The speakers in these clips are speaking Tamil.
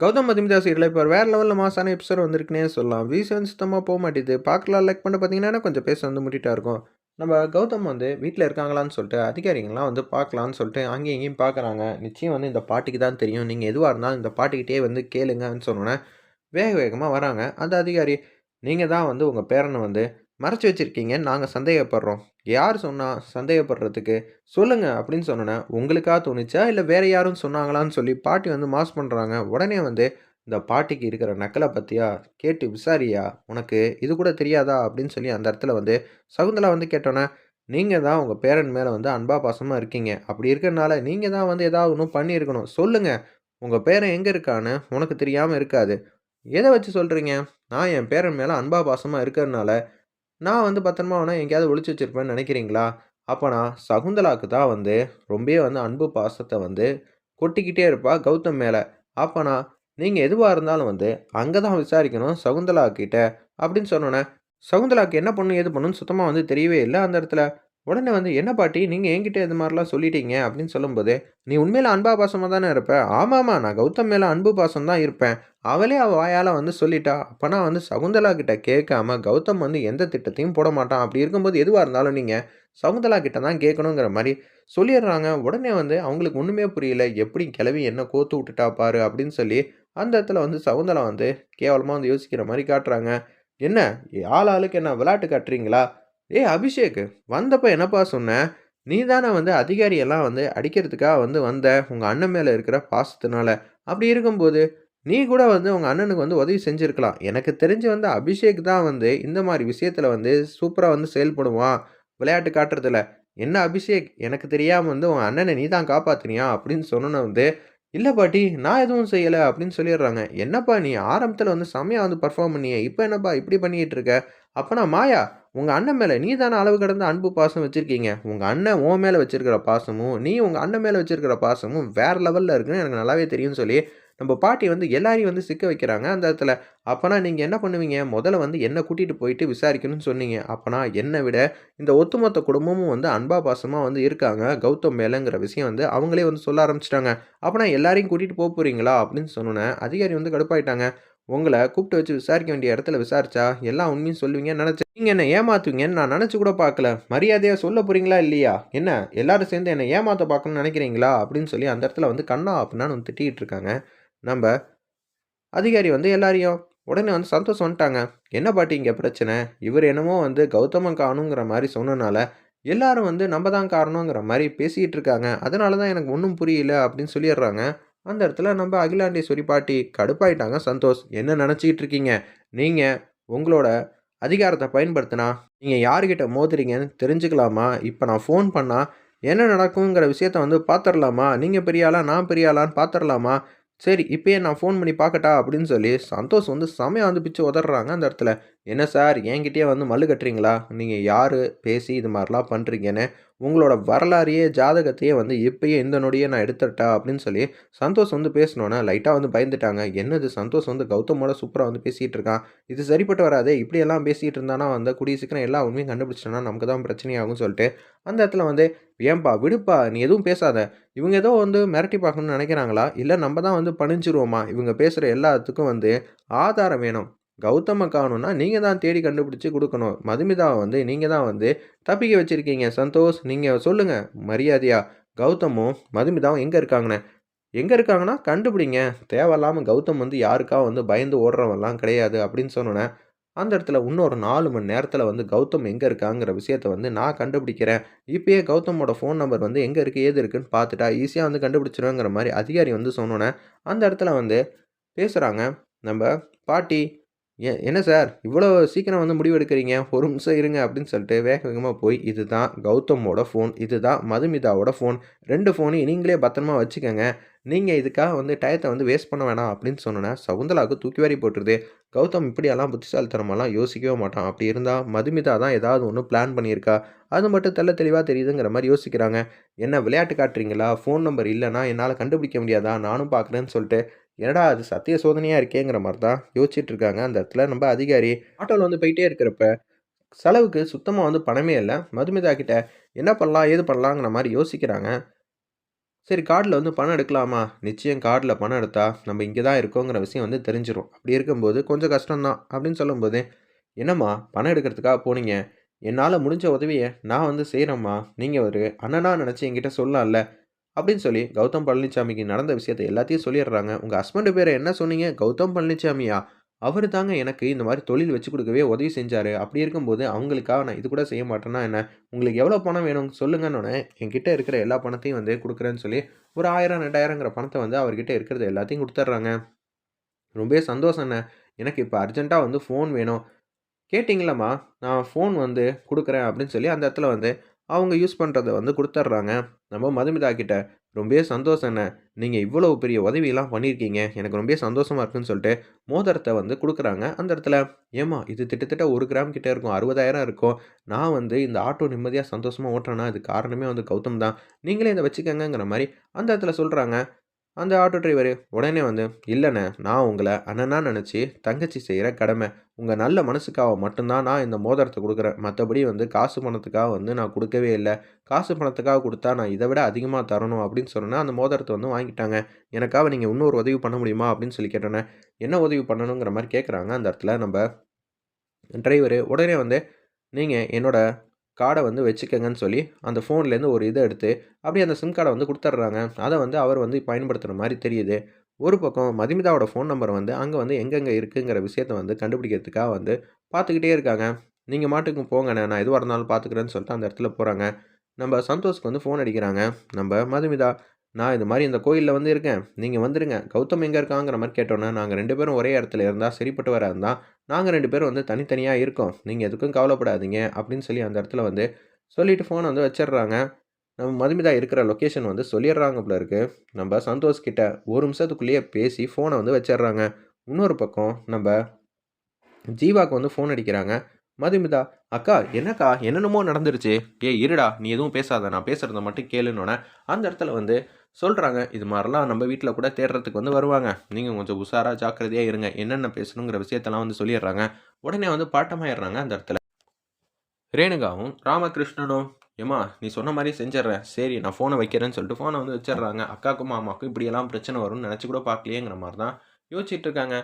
கௌதம் மதிமிதாஸ் இல்லை இப்போ வேறு லெவலில் மாசான எபிசோட் வந்திருக்குனே சொல்லலாம். வீசன் சுத்தமாக போக மாட்டேது. பார்க்கலாம் லைக் பண்ண பார்த்தீங்கன்னா கொஞ்சம் பேச வந்து முட்டிட்டா இருக்கும். நம்ம கௌதம் வந்து வீட்டில் இருக்காங்களான்னு சொல்லிட்டு அதிகாரிங்களாம் வந்து பார்க்கலான்னு சொல்லிட்டு அங்கேயும் இங்கேயும் பார்க்குறாங்க. நிச்சயம் வந்து இந்த பாட்டிக்கு தான் தெரியும். நீங்கள் எதுவாக இருந்தாலும் இந்த பாட்டிக்கிட்டே வந்து கேளுங்கன்னு சொன்னோன்னே வேக வேகமாக வராங்க. அந்த அதிகாரி நீங்கள் தான் வந்து உங்கள் பேரனை வந்து மறைச்சி வச்சுருக்கீங்கன்னு நாங்கள் சந்தேகப்படுறோம். யார் சொன்னால் சந்தேகப்படுறதுக்கு? சொல்லுங்க அப்படின்னு சொன்னோன்னே உங்களுக்காக தோணுச்சா? இல்லை வேற யாரும் சொன்னாங்களான்னு சொல்லி பாட்டி வந்து மாஸ் பண்ணுறாங்க உடனே வந்து இந்த பாட்டிக்கு இருக்கிற நக்கலை பற்றியா கேட்டு விசாரியா? உனக்கு இது கூட தெரியாதா? அப்படின்னு சொல்லி அந்த இடத்துல வந்து சகுந்தலா வந்து கேட்டோன்னே நீங்கள் தான் உங்கள் பேரன் மேலே வந்து அன்பா பாசமாக இருக்கீங்க. அப்படி இருக்கிறனால நீங்கள் தான் வந்து ஏதாவது ஒன்றும் பண்ணியிருக்கணும். சொல்லுங்கள் உங்கள் பேரன் எங்கே இருக்கான்னு உனக்கு தெரியாமல் இருக்காது. எதை வச்சு சொல்கிறீங்க நான் என் பேரன் மேலே அன்பா பாசமாக இருக்கிறதுனால நான் வந்து பத்திரமா அவனை எங்கேயாவது ஒழிச்சு வச்சிருப்பேன்னு நினைக்கிறீங்களா? அப்போ நான் சகுந்தலாவுக்கு தான் வந்து ரொம்பவே வந்து அன்பு பாசத்தை வந்து கொட்டிக்கிட்டே இருப்பா கௌதம் மேலே. அப்போனா நீங்கள் எதுவாக இருந்தாலும் வந்து அங்கே தான் விசாரிக்கணும் சகுந்தலா கிட்ட அப்படின்னு சொன்னோன்னே சகுந்தலாவுக்கு என்ன பண்ணும் எது பண்ணுன்னு சுத்தமாக வந்து தெரியவே இல்லை அந்த இடத்துல. உடனே வந்து என்ன பாட்டி நீங்கள் என்கிட்ட இது மாதிரிலாம் சொல்லிட்டீங்க? அப்படின்னு சொல்லும்போது நீ உண்மையில் அன்பா பாசமாக தானே இருப்ப? ஆமாம்மா நான் கௌதம் மேலே அன்பு பாசம் தான் இருப்பேன். அவளே அவள் வாயால் வந்து சொல்லிட்டா? அப்போனா வந்து சகுந்தலா கிட்ட கேட்காம கௌதம் வந்து எந்த திட்டத்தையும் போட மாட்டான். அப்படி இருக்கும்போது எதுவாக இருந்தாலும் நீங்கள் சகுந்தலா கிட்ட தான் கேட்கணுங்கிற மாதிரி சொல்லிடுறாங்க. உடனே வந்து அவங்களுக்கு ஒன்றுமே புரியல. எப்படி கிளவி என்ன கோத்து விட்டுட்டா பாரு? அப்படின்னு சொல்லி அந்த இடத்துல வந்து சகுந்தலா வந்து கேவலமாக வந்து யோசிக்கிற மாதிரி காட்டுறாங்க. என்ன ஆள் ஆளுக்கு என்ன விளையாட்டு காட்டுறீங்களா? ஏய் அபிஷேக் வந்தப்போ என்னப்பா சொன்ன? நீ தானே வந்து அதிகாரியெல்லாம் வந்து அடிக்கிறதுக்காக வந்து வந்த? உங்கள் அண்ணன் மேலே இருக்கிற பாசத்தினால. அப்படி இருக்கும்போது நீ கூட வந்து உங்கள் அண்ணனுக்கு வந்து உதவி செஞ்சுருக்கலாம். எனக்கு தெரிஞ்சு வந்து அபிஷேக் தான் வந்து இந்த மாதிரி விஷயத்தில் வந்து சூப்பராக வந்து செயல்படுவான் விளையாட்டு காட்டுறதுல. என்ன அபிஷேக்? எனக்கு தெரியாமல் வந்து உங்கள் அண்ணனை நீ தான் காப்பாற்றினியா அப்படின்னு சொன்னோன்னு வந்து இல்லை பாட்டி நான் எதுவும் செய்யலை அப்படின்னு சொல்லிடுறாங்க. என்னப்பா நீ ஆரம்பத்தில் வந்து செம்மையாக வந்து பர்ஃபார்ம் பண்ணியே. இப்போ என்னப்பா இப்படி பண்ணிகிட்டு இருக்க? அப்போனா மாயா உங்கள் அண்ணன் மேலே நீ தானே அளவு கடந்த அன்பு பாசம் வச்சுருக்கீங்க. உங்கள் அண்ணன் உன் மேலே வச்சுருக்கிற பாசமும் நீ உங்கள் அண்ணன் மேலே வச்சுருக்கிற பாசமும் வேறு லெவலில் இருக்குன்னு எனக்கு நல்லாவே தெரியும்னு சொல்லி நம்ம பாட்டி வந்து எல்லாரையும் வந்து சிக்க வைக்கிறாங்க அந்த இடத்துல. அப்போனா நீங்கள் என்ன பண்ணுவீங்க? முதல்ல வந்து என்னை கூட்டிகிட்டு போயிட்டு விசாரிக்கணும்னு சொன்னீங்க. அப்போனா என்னை விட இந்த ஒத்துமொத்த குடும்பமும் வந்து அன்பா பாசமாக வந்து இருக்காங்க. கௌதம் மேலேங்கிற விஷயம் வந்து அவங்களே வந்து சொல்ல ஆரம்பிச்சிட்டாங்க. அப்போனா எல்லாரையும் கூட்டிகிட்டு போக போகிறீங்களா அப்படின்னு சொன்னோன்னே அதிகாரி வந்து கடுப்பாயிட்டாங்க. உங்களை கூப்பிட்டு வச்சு விசாரிக்க வேண்டிய இடத்துல விசாரிச்சா எல்லா உண்மையும் சொல்லுவீங்கன்னு நினச்சேன். நீங்கள் என்ன ஏமாத்துவீங்கன்னு நான் நினச்சி கூட பார்க்கல. மரியாதையாக சொல்ல போகிறீங்களா இல்லையா? என்ன? எல்லாரும் சேர்ந்து என்னை ஏமாற்ற பார்க்கணும்னு நினைக்கிறீங்களா? அப்படின்னு சொல்லி அந்த இடத்துல வந்து கண்ணா அப்படின்னு வந்து திட்டிகிட்டு இருக்காங்க. நம்ம அதிகாரி வந்து எல்லாரையும் உடனே வந்து சந்தோஷம் வந்துட்டாங்க. என்ன பாட்டி இங்கே பிரச்சனை? இவர் என்னமோ வந்து கௌதமன் காணுங்கிற மாதிரி சொன்னனால எல்லாரும் வந்து நம்ம தான் காரணங்கிற மாதிரி பேசிகிட்டு இருக்காங்க. அதனால தான் எனக்கு ஒன்றும் புரியல அப்படின்னு சொல்லிடுறாங்க. அந்த இடத்துல நம்ம அகிலாண்டேஸ்வரி பாட்டி கடுப்பாயிட்டாங்க. சந்தோஷ் என்ன நினச்சிக்கிட்டு இருக்கீங்க நீங்கள் உங்களோட அதிகாரத்தை பயன்படுத்தினா நீங்கள் யார்கிட்ட மோதுறீங்கன்னு தெரிஞ்சுக்கலாமா? இப்போ நான் ஃபோன் பண்ணால் என்ன நடக்குங்கிற விஷயத்த வந்து பார்த்துடலாமா நீங்கள் பெரியாளா நான் பெரியாளான்னு பார்த்துடலாமா சரி இப்போயே நான் ஃபோன் பண்ணி பார்க்கட்டா அப்படின்னு சொல்லி சந்தோஷ் வந்து செமையாக வந்து பிச்சு உதறாங்க அந்த இடத்துல. என்ன சார் என்கிட்டயே வந்து மல்லு கட்டுறீங்களா? நீங்கள் யார்? பேசி இது மாதிரிலாம் பண்ணுறீங்கன்னு உங்களோட வரலாறையே ஜாதகத்தையே வந்து இப்பயே இந்த நொடியே நான் எடுத்துட்டா அப்படின்னு சொல்லி சந்தோஷ் வந்து பேசினோன்னா லைட்டாக வந்து பயந்துட்டாங்க. என்னது சந்தோஷ் வந்து கௌதமோட சூப்பராக வந்து பேசிகிட்டு இருக்கான் இது சரிப்பட்டு வராதே இப்படியெல்லாம் பேசிகிட்டு இருந்தானா வந்து கூடிய சீக்கிரம் எல்லா உண்மையும் கண்டுபிடிச்சிட்டோன்னா நமக்கு தான் பிரச்சனையாகும் சொல்லிட்டு அந்த இடத்துல வந்து ஏன்பா விடுப்பா நீ எதுவும் பேசாத. இவங்க ஏதோ வந்து மிரட்டி பார்க்கணும்னு நினைக்கிறாங்களா? இல்லை நம்ம தான் வந்து பணிஞ்சிருவோமா? இவங்க பேசுகிற எல்லாத்துக்கும் வந்து ஆதாரம் வேணும். கௌதம காணும்னா நீங்கள் தான் தேடி கண்டுபிடிச்சி கொடுக்கணும். மதுமிதாவை வந்து நீங்கள் தான் வந்து தப்பிக்க வச்சுருக்கீங்க. சந்தோஷ் நீங்கள் சொல்லுங்கள் மரியாதையா? கௌதமும் மதுமிதாவும் எங்கே இருக்காங்கண்ணே எங்கே இருக்காங்கன்னா கண்டுபிடிங்க. தேவையில்லாமல் கௌதம் வந்து யாருக்காக வந்து பயந்து ஓடுறவெல்லாம் கிடையாது அப்படின்னு சொன்னோன்னே அந்த இடத்துல இன்னொரு நாலு மணி நேரத்தில் வந்து கௌதம் எங்கே இருக்காங்கிற விஷயத்த வந்து நான் கண்டுபிடிக்கிறேன். இப்போயே கௌதமோட ஃபோன் நம்பர் வந்து எங்கே இருக்குது ஏது இருக்குன்னு பார்த்துட்டா ஈஸியாக வந்து கண்டுபிடிச்சிருவேங்கிற மாதிரி அதிகாரி வந்து சொன்னோன்னே அந்த இடத்துல வந்து பேசுகிறாங்க நம்ம பாட்டி ஏ என்ன சார்? இவ்வளோ சீக்கிரம் வந்து முடிவு எடுக்கிறீங்க ஒரு நிமிஷம் இருங்க அப்படின்னு சொல்லிட்டு வேக வேகமாக போய் இது தான் கௌதமோட ஃபோன் இது தான் மதுமிதாவோட ஃபோன் ரெண்டு ஃபோனையும் நீங்களே பத்திரமா வச்சுக்கோங்க. நீங்கள் இதுக்காக வந்து டயத்தை வந்து வேஸ்ட் பண்ண வேணாம் அப்படின்னு சொன்னேன் சகுந்தலாவுக்கு தூக்கி வாரி போட்டுருது. கௌதம் இப்படியெல்லாம் புத்திசாலித்தனமெல்லாம் யோசிக்கவே மாட்டான். அப்படி இருந்தால் மதுமிதா தான் ஏதாவது ஒன்று பிளான் பண்ணியிருக்கா? அது மட்டும் தெல்ல தெளிவாக தெரியுதுங்கிற மாதிரி யோசிக்கிறாங்க. என்ன விளையாட்டு காட்டுறீங்களா? ஃபோன் நம்பர் இல்லைனா என்னால் கண்டுபிடிக்க முடியாதா? நானும் பார்க்குறேன்னு சொல்லிட்டு என்னடா அது சத்திய சோதனையாக இருக்கேங்கிற மாதிரி தான் யோசிச்சுட்டு இருக்காங்க அந்த இடத்துல. நம்ம அதிகாரி ஆட்டோவில் வந்து போயிட்டே இருக்கிறப்ப செலவுக்கு சுத்தமாக வந்து பணமே இல்லை. மதுமிதா கிட்ட என்ன பண்ணலாம் ஏது பண்ணலாங்கிற மாதிரி யோசிக்கிறாங்க. சரி கார்டில் வந்து பணம் எடுக்கலாமா? நிச்சயம் கார்டில் பணம் எடுத்தா நம்ம இங்கே தான் இருக்கோங்கிற விஷயம் வந்து தெரிஞ்சிடும் அப்படி இருக்கும்போது கொஞ்சம் கஷ்டம்தான் அப்படின்னு சொல்லும்போது என்னம்மா பணம் எடுக்கிறதுக்காக போனீங்க? என்னால் முடிஞ்ச உதவியை நான் வந்து செய்கிறேம்மா நீங்கள் ஒரு அண்ணனாக நினச்சி என்கிட்ட சொல்லலாம்ல. அப்படின்னு சொல்லி கௌதம் பழனிசாமிக்கு நடந்த விஷயத்தை எல்லாத்தையும் சொல்லிடுறாங்க. உங்கள் ஹஸ்பண்டு பேரை என்ன சொன்னீங்க? கௌதம் பழனிசாமியா அவர் தாங்க எனக்கு இந்த மாதிரி தொழில் வச்சு கொடுக்கவே உதவி செஞ்சார். அப்படி இருக்கும்போது அவங்களுக்காக நான் இது கூட செய்ய மாட்டேன்னா என்ன? உங்களுக்கு எவ்வளோ பணம் வேணும்? சொல்லுங்கன்னு என்கிட்ட இருக்கிற எல்லா பணத்தையும் வந்து கொடுக்குறேன்னு சொல்லி ஒரு ஆயிரம் ரெண்டாயிரங்கிற பணத்தை வந்து அவர்கிட்ட இருக்கிறது எல்லாத்தையும் கொடுத்துட்றாங்க. ரொம்பவே சந்தோஷம்ண்ணே எனக்கு இப்போ அர்ஜென்ட்டாக வந்து ஃபோன் வேணும். கேட்டிங்களம்மா? நான் ஃபோன் வந்து கொடுக்குறேன் அப்படின்னு சொல்லி அந்த இடத்துல வந்து அவங்க யூஸ் பண்ணுறத வந்து கொடுத்துட்றாங்க நம்ம மதுமிதா கிட்ட ரொம்பவே என்ன நீங்கள் இவ்வளோ பெரிய உதவியெல்லாம் பண்ணியிருக்கீங்க. எனக்கு ரொம்பவே சந்தோஷமாக இருக்குன்னு சொல்லிட்டு மோதிரத்தை வந்து கொடுக்குறாங்க அந்த இடத்துல. ஏம்மா இது திட்டத்தட்ட ஒரு கிராம் கிட்டே இருக்கும் அறுபதாயிரம் இருக்கும். நான் வந்து இந்த ஆட்டோ நிம்மதியாக சந்தோஷமாக ஓட்டுறேன்னா இது காரணமே வந்து கௌதம் தான். நீங்களே இதை வச்சுக்கோங்கங்கிற மாதிரி அந்த இடத்துல சொல்கிறாங்க அந்த ஆட்டோ டிரைவர் உடனே வந்து இல்லைண்ணே நான் உங்களை அண்ணனா நினச்சி தங்கச்சி செய்கிற கடமை. உங்கள் நல்ல மனசுக்காக மட்டும்தான் நான் இந்த மோதிரத்தை கொடுக்குறேன். மற்றபடி வந்து காசு பணத்துக்காக வந்து நான் கொடுக்கவே இல்லை. காசு பணத்துக்காக கொடுத்தா நான் இதை விட அதிகமாக தரணும் அப்படின்னு சொன்னேன்னா அந்த மோதிரத்தை வந்து வாங்கிட்டாங்க. எனக்காக நீங்கள் இன்னொரு உதவி பண்ண முடியுமா? அப்படின்னு சொல்லி கேட்டோன்னே என்ன உதவி பண்ணணுங்கிற மாதிரி கேட்குறாங்க அந்த இடத்துல நம்ம டிரைவரு உடனே வந்து நீங்கள் என்னோடய கார்டை வந்து வச்சுக்கங்கன்னு சொல்லி அந்த ஃபோன்லேருந்து ஒரு இதை எடுத்து அப்படியே அந்த சிம் கார்டை வந்து கொடுத்துட்றாங்க. அதை வந்து அவர் வந்து பயன்படுத்துகிற மாதிரி தெரியுது. ஒரு பக்கம் மதுமிதாவோட ஃபோன் நம்பர் வந்து அங்கே வந்து எங்கெங்கே இருக்குங்கிற விஷயத்த வந்து கண்டுபிடிக்கிறதுக்காக வந்து பார்த்துக்கிட்டே இருக்காங்க. நீங்கள் மாட்டுக்கும் போங்கண்ணே நான் எதுவாக இருந்தாலும் பார்த்துக்கிறேன்னு சொல்லிட்டு அந்த இடத்துல போகிறாங்க. நம்ம சந்தோஷ்க்கு வந்து ஃபோன் அடிக்கிறாங்க. நம்ம மதுமிதா நான் இது மாதிரி இந்த கோயிலில் வந்து இருக்கேன். நீங்கள் வந்துடுங்க கௌதம் எங்கே இருக்காங்கிற மாதிரி கேட்டோன்னே நாங்கள் ரெண்டு பேரும் ஒரே இடத்துல இருந்தால் சரிப்பட்டு வர இருந்தால் நாங்கள் ரெண்டு பேரும் வந்து தனித்தனியாக இருக்கோம். நீங்கள் எதுக்கும் கவலைப்படாதீங்க அப்படின்னு சொல்லி அந்த இடத்துல வந்து சொல்லிவிட்டு ஃபோனை வந்து வச்சிடுறாங்க. நம்ம மதுமிதா இருக்கிற லொக்கேஷன் வந்து சொல்லிடுறாங்க போல இருக்குது நம்ம சந்தோஷ் கிட்ட ஒரு நிமிஷத்துக்குள்ளேயே பேசி ஃபோனை வந்து வச்சிடுறாங்க. இன்னொரு பக்கம் நம்ம ஜீவாக்கு வந்து ஃபோன் அடிக்கிறாங்க. மதுமிதா அக்கா என்னக்கா? என்னென்னமோ நடந்துருச்சு. ஏ இருடா. நீ எதுவும் பேசாத. நான் பேசுகிறத மட்டும் கேளுன்னொன்னே அந்த இடத்துல வந்து சொல்கிறாங்க இது மாதிரிலாம் நம்ம வீட்டில் கூட தேடுறதுக்கு வந்து வருவாங்க. நீங்கள் கொஞ்சம் உஷாராக ஜாக்கிரதையாக இருங்க. என்னென்ன பேசணுங்கிற விஷயத்தெல்லாம் வந்து சொல்லிடுறாங்க. உடனே வந்து பாட்டமாயிடுறாங்க அந்த இடத்துல. ரேணுகாவும் ராமகிருஷ்ணனும் ஏமா நீ சொன்ன மாதிரி செஞ்சிட்றேன். சரி நான் ஃபோனை வைக்கிறேன்னு சொல்லிட்டு ஃபோனை வந்து வச்சிடுறாங்க. அக்காவுக்கும் மாமாவுக்கும் இப்படியெல்லாம் பிரச்சனை வரும்னு நினச்சி கூட பார்க்கலையேங்கிற மாதிரி தான் யோசிச்சுட்டு இருக்காங்க.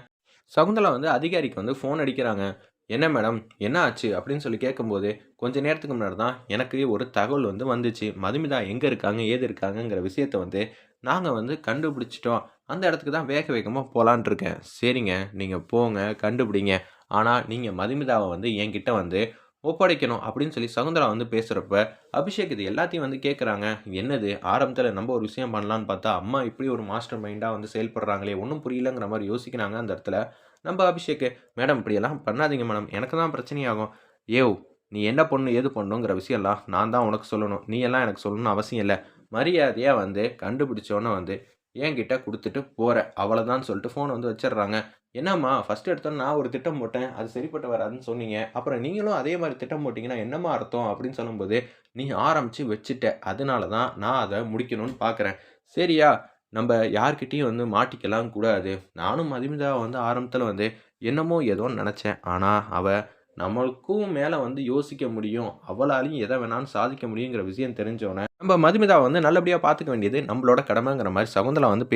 சகுந்தலா வந்து அதிகாரிக்கு வந்து ஃபோன் அடிக்கிறாங்க. என்ன மேடம்? என்ன ஆச்சு? அப்படின்னு சொல்லி கேட்கும்போது கொஞ்ச நேரத்துக்கு முன்னாடி தான் எனக்கு ஒரு தகவல் வந்து வந்துச்சு. மதுமிதா எங்கே இருக்காங்க? ஏது இருக்காங்கங்கிற விஷயத்த வந்து நாங்கள் வந்து கண்டுபிடிச்சிட்டோம். அந்த இடத்துக்கு தான் வேக வேகமாக போகலான் இருக்கேன். சரிங்க. நீங்கள் போங்க. கண்டுபிடிங்க. ஆனால் நீங்கள் மதுமிதாவை வந்து என்கிட்ட வந்து ஒப்படைக்கணும். அப்படின்னு சொல்லி சகுந்தரா வந்து பேசுகிறப்ப அபிஷேக் இது எல்லாத்தையும் வந்து கேட்குறாங்க என்னது? ஆரம்பத்தில் நம்ம ஒரு விஷயம் பண்ணலான்னு பார்த்தா அம்மா இப்படி ஒரு மாஸ்டர் மைண்டாக வந்து செயல்படுறாங்களே ஒன்றும் புரியலங்கிற மாதிரி யோசிக்கிறாங்க அந்த இடத்துல. நம்ம அபிஷேக்கு மேடம் இப்படியெல்லாம் பண்ணாதீங்க மேடம். எனக்கு தான் பிரச்சனையாகும். ஏவ் நீ என்ன பண்ணணும் ஏது பண்ணணுங்கிற விஷயம்லாம் நான் தான் உனக்கு சொல்லணும். நீ எல்லாம் எனக்கு சொல்லணும்னு அவசியம் இல்லை. மரியாதையாக வந்து கண்டுபிடிச்சோன்னு வந்து என்கிட்ட கொடுத்துட்டு போகிற அவ்வளோதான் சொல்லிட்டு ஃபோன் வந்து வச்சிடுறாங்க. என்னம்மா ஃபஸ்ட்டு எடுத்தோன்னு நான் ஒரு திட்டம் போட்டேன். அது சரிப்பட்டு வராதுன்னு சொன்னீங்க. அப்புறம் நீங்களும் அதே மாதிரி திட்டம் போட்டிங்கன்னா என்னம்மா அர்த்தம்? அப்படின்னு சொல்லும்போது நீ ஆரம்பித்து வச்சுட்ட. அதனால தான் நான் அதை முடிக்கணும்னு பார்க்குறேன் சரியா? நம்ம யார்கிட்டயும் வந்து மாட்டிக்கலாம் கூடாது நானும் மதுமிதா வந்து ஆரம்பத்தில் வந்து என்னமோ ஏதோ நினச்சேன். ஆனால் அவள் நம்மளுக்கும் மேலே வந்து யோசிக்க முடியும். அவளாலையும் எதை வேணாலும் சாதிக்க முடியுங்கிற விஷயம் தெரிஞ்சோன்னே நம்ம மதுமிதா வந்து நல்லபடியாக பார்த்துக்க வேண்டியது நம்மளோட கடமைங்கிற மாதிரி சகுந்தலா வந்து